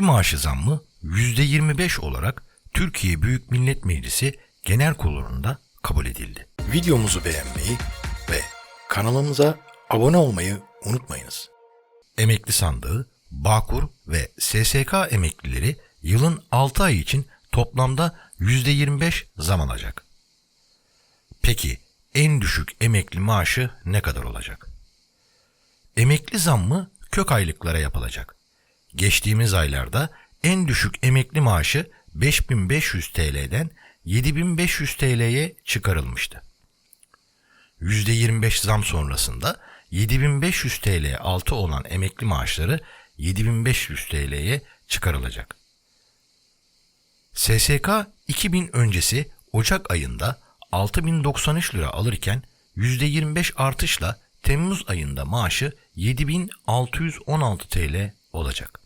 Emekli maaşı zammı %25 olarak Türkiye Büyük Millet Meclisi Genel Kurulu'nda kabul edildi. Videomuzu beğenmeyi ve kanalımıza abone olmayı unutmayınız. Emekli sandığı, Bağkur ve SSK emeklileri yılın 6 ay için toplamda %25 zam alacak. Peki en düşük emekli maaşı ne kadar olacak? Emekli zammı kök aylıklara yapılacak. Geçtiğimiz aylarda en düşük emekli maaşı 5500 TL'den 7500 TL'ye çıkarılmıştı. %25 zam sonrasında 7500 TL altı olan emekli maaşları 7500 TL'ye çıkarılacak. SSK 2000 öncesi Ocak ayında 6093 lira alırken %25 artışla Temmuz ayında maaşı 7616 TL olacak.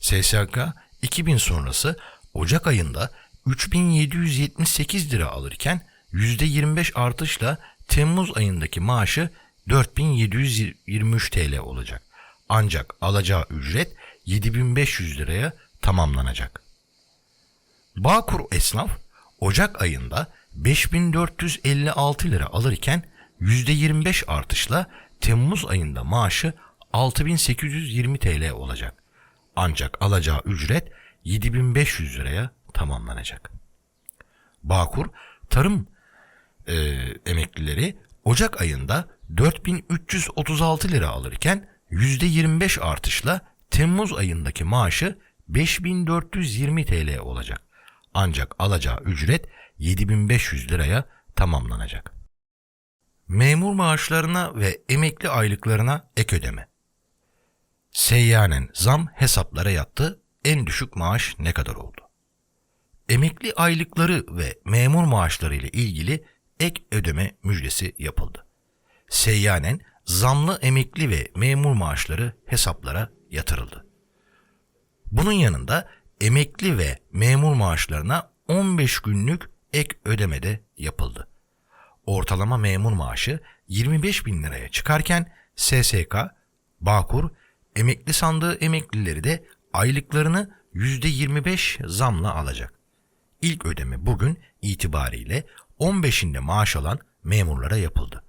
SSK 2000 sonrası Ocak ayında 3778 lira alırken %25 artışla Temmuz ayındaki maaşı 4723 TL olacak. Ancak alacağı ücret 7500 liraya tamamlanacak. Bağkur esnaf Ocak ayında 5456 lira alırken %25 artışla Temmuz ayında maaşı 6820 TL olacak. Ancak alacağı ücret 7500 liraya tamamlanacak. Bağkur tarım e, emeklileri Ocak ayında 4336 lira alırken %25 artışla Temmuz ayındaki maaşı 5420 TL olacak. Ancak alacağı ücret 7500 liraya tamamlanacak. Memur maaşlarına ve emekli aylıklarına ek ödeme. Seyyanen zam hesaplara yattı. En düşük maaş ne kadar oldu? Emekli aylıkları ve memur maaşları ile ilgili ek ödeme müjdesi yapıldı. Seyyanen zamlı emekli ve memur maaşları hesaplara yatırıldı. Bunun yanında emekli ve memur maaşlarına 15 günlük ek ödeme de yapıldı. Ortalama memur maaşı 25 bin liraya çıkarken SSK, Bağkur, emekli sandığı emeklileri de aylıklarını %25 zamla alacak. İlk ödeme bugün itibariyle 15'inde maaş alan memurlara yapıldı.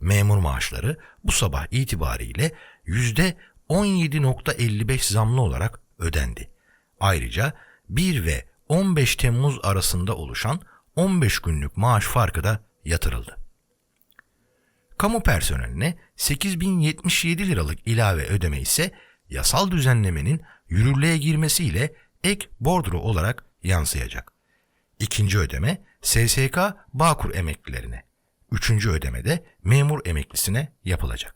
Memur maaşları bu sabah itibariyle %17.55 zamlı olarak ödendi. Ayrıca 1 ve 15 Temmuz arasında oluşan 15 günlük maaş farkı da yatırıldı. Kamu personeline 8077 liralık ilave ödeme ise yasal düzenlemenin yürürlüğe girmesiyle ek bordro olarak yansıyacak. İkinci ödeme SSK Bağkur emeklilerine, üçüncü ödeme de memur emeklisine yapılacak.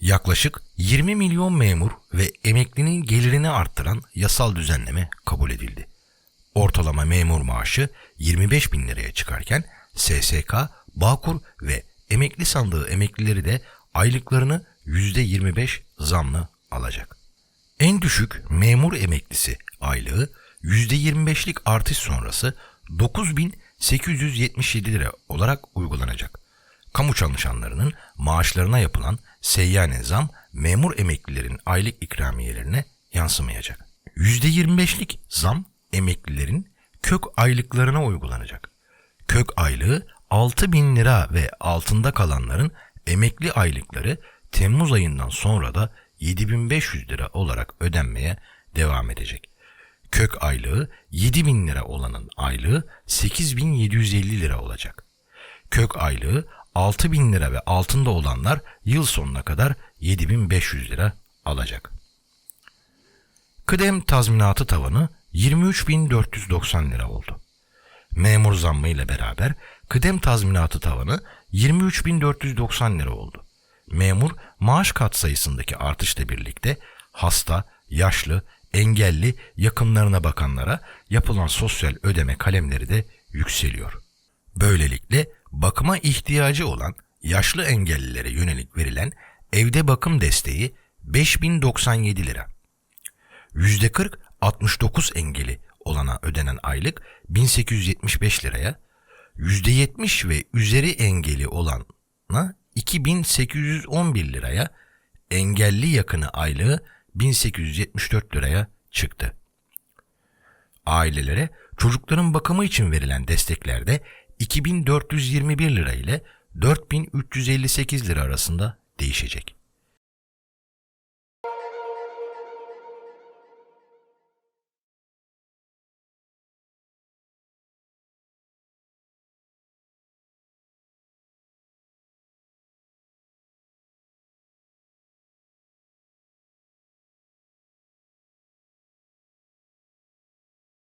Yaklaşık 20 milyon memur ve emeklinin gelirini arttıran yasal düzenleme kabul edildi. Ortalama memur maaşı 25 bin liraya çıkarken SSK, Bağkur ve emekli sandığı emeklileri de aylıklarını %25 zamlı alacak. En düşük memur emeklisi aylığı %25'lik artış sonrası 9877 lira olarak uygulanacak. Kamu çalışanlarının maaşlarına yapılan seyyane zam memur emeklilerin aylık ikramiyelerine yansımayacak. %25'lik zam emeklilerin kök aylıklarına uygulanacak. Kök aylığı 6 bin lira ve altında kalanların emekli aylıkları Temmuz ayından sonra da 7500 lira olarak ödenmeye devam edecek. Kök aylığı 7000 lira olanın aylığı 8750 lira olacak. Kök aylığı 6000 lira ve altında olanlar yıl sonuna kadar 7500 lira alacak. Kıdem tazminatı tavanı 23.490 lira oldu. Memur zammı ile beraber kıdem tazminatı tavanı 23.490 lira oldu. Memur maaş katsayısındaki artışla birlikte hasta, yaşlı, engelli, yakınlarına bakanlara yapılan sosyal ödeme kalemleri de yükseliyor. Böylelikle bakıma ihtiyacı olan yaşlı engellilere yönelik verilen evde bakım desteği 5097 lira. %40 69 engeli olana ödenen aylık 1875 liraya, %70 ve üzeri engeli olana 2811 liraya, engelli yakını aylığı 1874 liraya çıktı. Ailelere çocukların bakımı için verilen destekler de 2421 lira ile 4358 lira arasında değişecek.